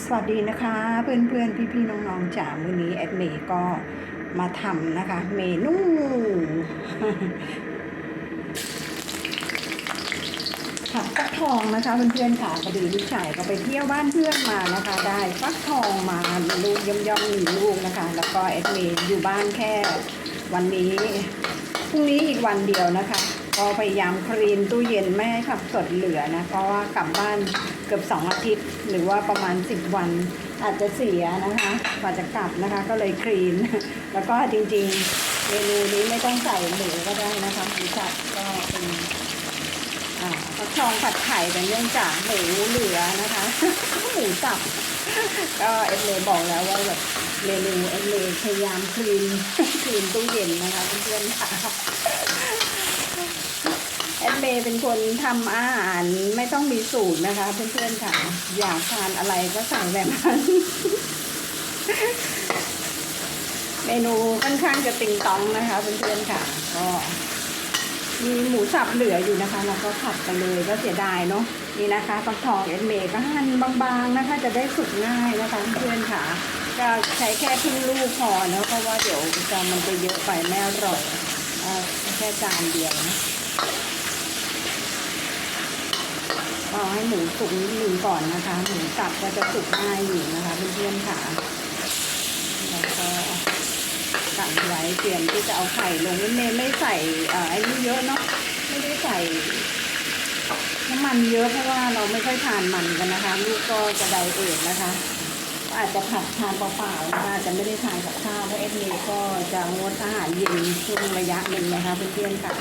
สวัสดีนะคะเพื่อนเพื่อนพี่พี่ๆน้องๆจากมื้อนี้แอดเมย์ก็มาทำนะคะ เมนูผัดฟักทองนะคะเพื่อนๆค่ะพอดีลูกชายก็ไปเที่ยวบ้านเพื่อนมานะคะ ได้ฟักทองมาลูกย่อมๆหนึ่งลูกนะคะ แล้วก็แอดเมย์อยู่บ้านแค่วันนี้พรุ่งนี้อีกวันเดียวนะคะ ก็พยายามคลีนตู้เย็นไม่ให้ผักสดเหลือนะ เพราะว่ากลับบ้านเกือบสองอาทิตย์ หรือว่าประมาณ10วันอาจจะเสียนะคะกว่าจะกลับนะคะ ก็เลยคลีน แล้วก็จริงๆ เมนูนี้ไม่ต้องใส่หมูก็ได้นะคะหมูสับก็เป็นอ่าฟักทองผัดไข่แต่เนื่องจากหมูเหลือนะคะหมูสับก็เอ็มเลบอกแล้วว่าแบบเมนูเอ็มเลพยายามคลีนคลีนตู้เย็นนะคะเพื่อนๆค่ะ เอ็มเมเป็นคนทำอาหารไม่ต้องมีสูตรนะคะ เพื่อนๆค่ะ อยากทานอะไรก็สั่งแบบนั้น เมนูค่อนข้างจะติงตองนะคะ เพื่อนๆค่ะ ก็มีหมูสับเหลืออยู่นะคะเราก็ผัดไปเลยก็เสียดายเนาะนี่นะคะฟักทองเอ็นเมก็หั่นบางๆนะคะ จะได้สุกง่ายนะคะเพื่อนๆค่ะ ก็ใช้แค่ครึ่งลูกพอเนอะเพราะว่าเดี๋ยวจะมันจะเยอะไปไม่อร่อยเอ่อแค่จานเดียวนะ ก็ให้หมูสุกนิดนึงก่อนนะคะ หมูสับก็จะสุกง่ายอยู่นะคะเพื่อนๆค่ะแล้วก็กันไว้เตรียมที่จะเอาไข่ลงเมย์ไม่ใส่ไอ้นี่เยอะเนาะไม่ได้ใส่น้ำมันเยอะเพราะว่าเราไม่ค่อยทานมันกันนะคะ ลูกก็จะไดเอทนะคะ อาจจะผัดทานเปล่าๆนะคะจจะไม่ได้ทานกับข้าวเพราะเอ็ดเมย์ก็จะงดอาหารเย็นช่วงระยะหนึ่งนะคะเพื่อนๆค่ะ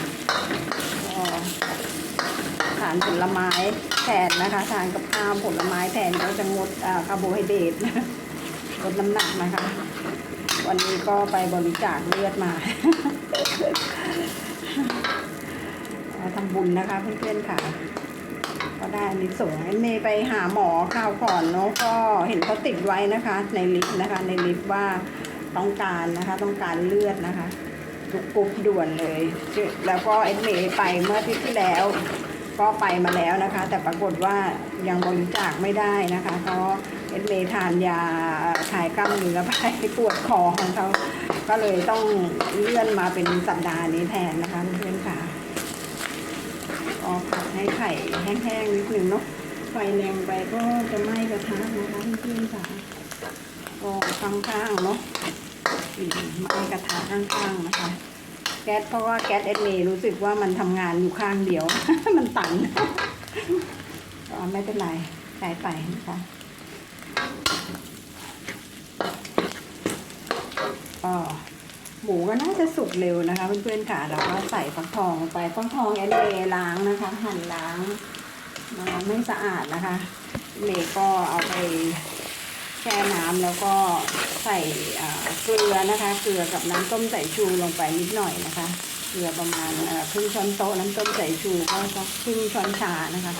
ก็ ทานผลไม้แทนนะคะทานกับข้าวผลไม้แทนก็จะงดคาร์โบไฮเดรตลดน้ำหนักนะคะ วันนี้ก็ไปบริจาคเลือดมาทำบุญนะคะเพื่อนๆค่ะ ก็ได้อันนี้ส่งเมย์ไปหาหมอข้าวก่อนเนาะก็เห็นเขาติดไว้นะคะ ในลิฟต์นะคะ ในลิฟต์ว่าต้องการนะคะ ต้องการเลือดนะคะทุกปุ๊บด่วนเลย แล้วก็เอ็นเมย์ไปเมื่ออาทิตย์ที่แล้ว ก็ไปมาแล้วนะคะ แต่ปรากฏว่ายังบริจาคไม่ได้นะคะเพราะเอ็นเมทานยาคลายกล้ามเนื้อไปปวดคอของเขาก็เลยต้องเลื่อนมาเป็นสัปดาห์นี้แทนนะคะเพื่อนค่ะก็ผัดให้ไข่แห้งๆนิดนึงเนาะไฟแรงไปก็จะไหม้กระทะนะคะเพื่อนค่ะก็ข้างๆเนาะไหม้กระทะข้างๆนะคะ แก๊สเพราะว่าแก๊สเอสเมรู้สึกว่ามันทำงานอยู่ข้างเดียว มันตันก็ไม่เป็นไรใช้ไปนะคะก็หมูก็น่าจะสุกเร็วนะคะเพื่อนๆค่ะแล้วก็ใส่ฟักทองไปฟักทองเอสเมล้างนะคะ หั่นล้างมาไม่สะอาดนะคะเมก็เอาไป แช่น้ำแล้วก็ใส่เกลือนะคะ เกลือกับน้ำต้มสายชูลงไปนิดหน่อยนะคะ เกลือประมาณครึ่งช้อนโต๊ะน้ำต้มสายชูก็สักครึ่งช้อนชานะคะ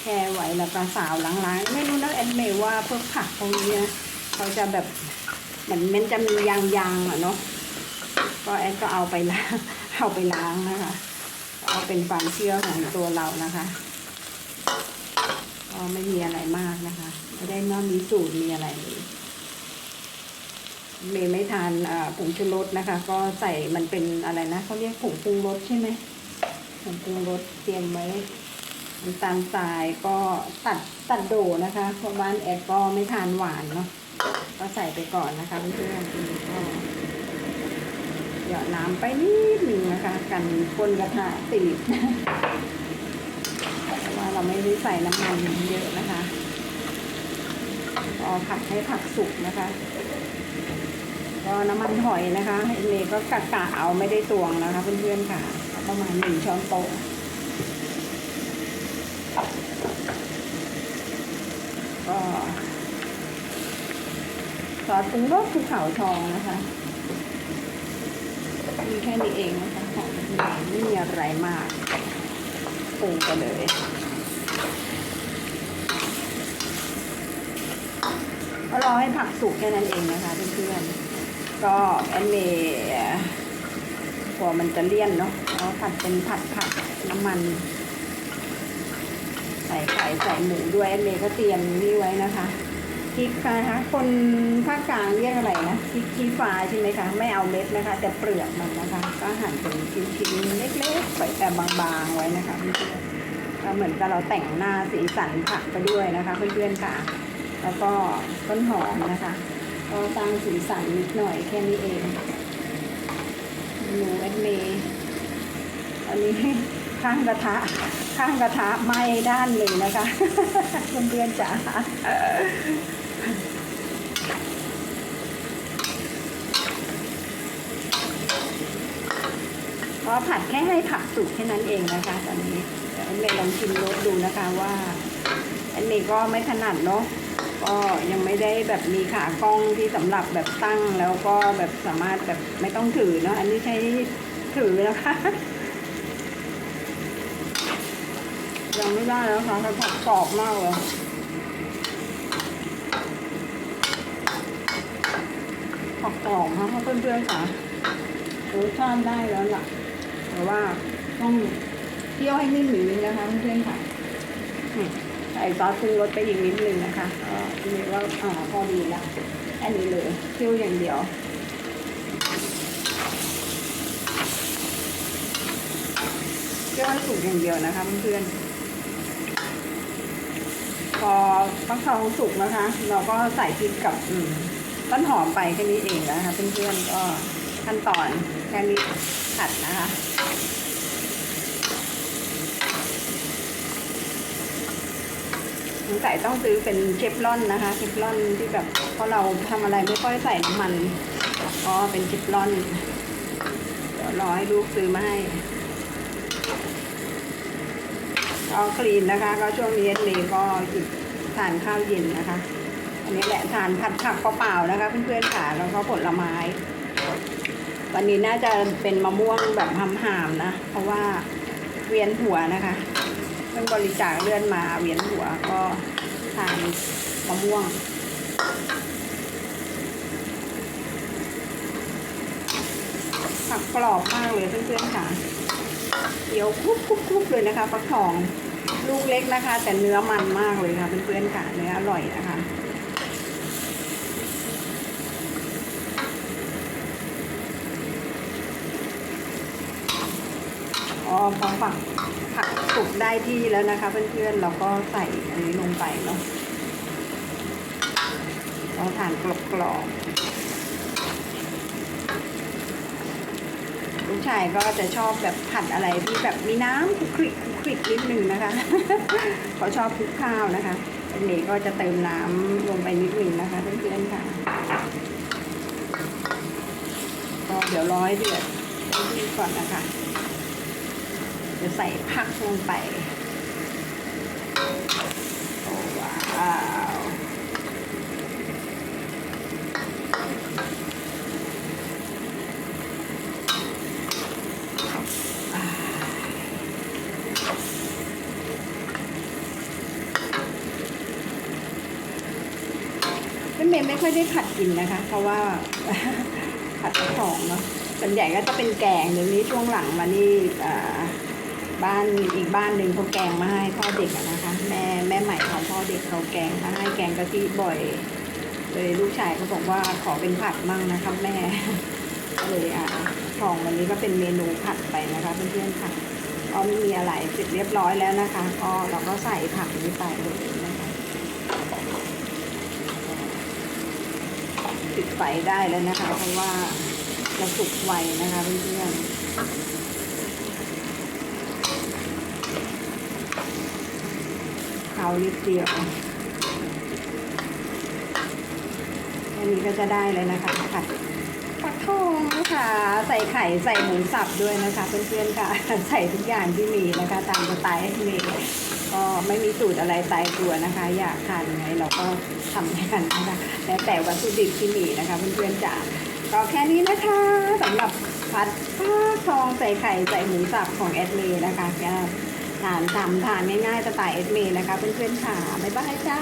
แช่ไว้แล้วก็สาวล้างๆไม่รู้นะแอนเมว่าพวกผักพวกนี้นะเขาจะแบบเหมือนมันจะมียางๆอะเนาะก็แอนก็เอาไปล้างเอาไปล้างนะคะ เอาเป็นความเชื่อของตัวเรานะคะ ก็ไม่มีอะไรมากนะคะ ไม่ได้ว่ามีสูตรมีอะไรเลยเมย์ไม่ทานผงชูรสนะคะ ก็ใส่มันเป็นอะไรนะเขาเรียกผงปรุงรสใช่ไหมผงปรุงรสเตรียมไว้น้ำตาลทรายก็ตัดตัดโดนะคะเพราะบ้านแอดก็ไม่ทานหวานเนาะก็ใส่ไปก่อนนะคะเพื่อนๆก็หยอดน้ำไปนิดหนึ่งนะคะ กันก้นกระทะติดเพราะว่า เราไม่ได้ใส่น้ำมันเยอะนะคะก็ผัดให้ผักสุกนะคะ ก็น้ำมันหอยนะคะเอเมก็กะกะเอาไม่ได้ตวงนะคะเพื่อนๆค่ะ ประมาณหนึ่งช้อนโต๊ะก็ซอสปรุงรสภูเขาทองนะคะมีแค่นี้เองนะคะของไม่มีอะไรมากปรุงไปเลย ก็รอให้ผักสุกแค่นั้นเองนะคะเพื่อนๆก็แอนเมย์กลัวมันจะเลี่ยนเนาะเพราะผัดเป็นผัดผักน้ำมัน ใส่ไข่ใส่หมูด้วยแอนเมย์ก็เตรียมนี่ไว้นะคะพริกนะคะคนภาคกลางเรียกอะไรนะพริกชี้ฟ้าใช่ไหมคะไม่เอาเม็ดนะคะ แต่เปลือกมันนะคะ ก็หั่นเป็นชิ้นๆเล็กๆใส่แต่บางๆไว้นะคะเพื่อนๆก็เหมือนกับเราแต่งหน้าสีสันผักไปด้วยนะคะเพื่อนๆค่ะ แล้วก็ต้นหอมนะคะก็สร้งสีสันนิดหน่อยแค่นี้เองหนูแอดเมย์อันนี้ข้างกระทะข้างกระทะไหม้ด้านหนึ่งนะคะเพื่อนๆจ๋าก็ผัดแค่ให้ผักสุกแค่นั้นเองนะคะตอนนี้เดี๋ยวแอนเมย์ลองชิมรสดูนะคะว่าแอนเมย์ก็ไม่ถนัดเนาะ ก็ยังไม่ได้แบบมีขากล้องที่สำหรับแบบตั้งแล้วก็แบบสามารถแบบไม่ต้องถือเนาะอันนี้ใช้ถือนะคะยังไม่ได้แล้วค่ะผัดกรอบมากเลยผักกรอบค่ะเพื่อนๆค่ะรสชาติได้แล้วล่ะ แต่ว่าต้องเคี่ยวให้นิ่มหนึ่งนึงนะคะเพื่อนๆค่ะ ใส่ซอสปรุงรสไปอีกนิดนึงนะคะก็อันนี้ว่าอ่าพอดีละอันนี้เลยเคี่ยวอย่างเดียวเคี่ยวให้สุกอย่างเดียวนะคะเพื่อนๆพอฟักทองสุกนะคะ เราก็ใส่พริกกับอืต้นหอมไปแค่นี้เองนะคะเพื่อนๆก็ขั้นตอนแค่นี้ผัดนะคะ งสัยต้องซื้อเป็นเชฟรอนนะคะเชฟรอนที่แบบเพราะเราทำอะไรไม่ค่อยใส่น้ำมันก็เป็นเชฟรอนเดี๋ยวรอให้ลูกซื้อมาให้ก็คลีนนะคะ ก็ช่วงนี้เมย์ก็หยุดทานข้าวเย็นนะคะ อันนี้แหละทานผัดผักเปล่าๆนะคะ เพื่อนๆค่ะแล้วก็ผลไม้ วันนี้น่าจะเป็นมะม่วงแบบหามๆนะ เพราะว่าเวียนหัวนะคะ พิ่งบริจาคเลือดมาเวียนหัวก็ทานมะม่วงผักกรอบมากเลยเพื่อนๆค่ะเดี๋ยวคลุกคลุกคลุกเลยนะคะฟักทองลูกเล็กนะคะ แต่เนื้อมันมากเลยค่ะเพื่อนๆค่ะเนื้ออร่อยนะคะอ๋อพอฝัก สุกได้ที่แล้วนะคะเพื่อนๆเราก็ใส่อันนี้ลงไปเนาะเราทานกรอบๆลูกชายก็จะชอบแบบผัดอะไรที่แบบมีน้ำคลุกคลิกคลุกคลิกนิดนึงนะคะเขาชอบคลุกข้าวนะคะอันนี้ก็จะเติมน้ำลงไปนิดนึงนะคะเพื่อนๆค่ะก็เดี๋ยวร้อยเดือดดีก่อนนะคะ จะใส่ผักลงไป โอ้ว้าวอ่เมย์ไม่ค่อยได้ผัดกินนะคะ เพราะว่าผัดกระถองเนาะส่วนใหญ่ก็จะเป็นแกงเดี๋ยวนี้ช่วงหลังมานี่อ่า บ้านอีกบ้านหนึ่งเขาแกงมาให้พ่อเด็กนะคะ แม่แม่ใหม่ของพ่อเด็กเขาแกงมาให้แกงกะทิบ่อยเลยลูกชายเขาบอกว่าขอเป็นผัดมั่งนะคะแม่เลยอะของวันนี้ก็เป็นเมนูผัดไปนะคะเพื่อนๆค่ะก็ไม่มีอะไรเสร็จเรียบร้อยแล้วนะคะ ก็เราก็ใส่ผักนี้ไปเลยนะคะปิดไฟได้แล้วนะคะ เพราะว่าจะสุกไวนะคะเพื่อนๆ เขานิดเดียวอันนี้ก็จะได้เลยนะคะผัดฟักทองนะคะใส่ไข่ใส่หมูสับด้วยนะคะเพื่อนๆค่ะ ใส่ทุกอย่างที่มีนะคะตามสไตล์ที่มีก็ไม่มีสูตรอะไรตายตัวนะคะ อยากทานยังไงเราก็ทำให้กันนะคะแล้วแต่วัตถุดิบที่มีนะคะเพื่อนๆจ๋าก็แค่นี้นะคะสำหรับผัดฟักทองใส่ไข่ใส่หมูสับของแอดเมย์นะคะ ทานทำทานง่ายๆสไตล์เอสเมนะคะเพื่อนๆค่ะ บ๊ายบายจ้า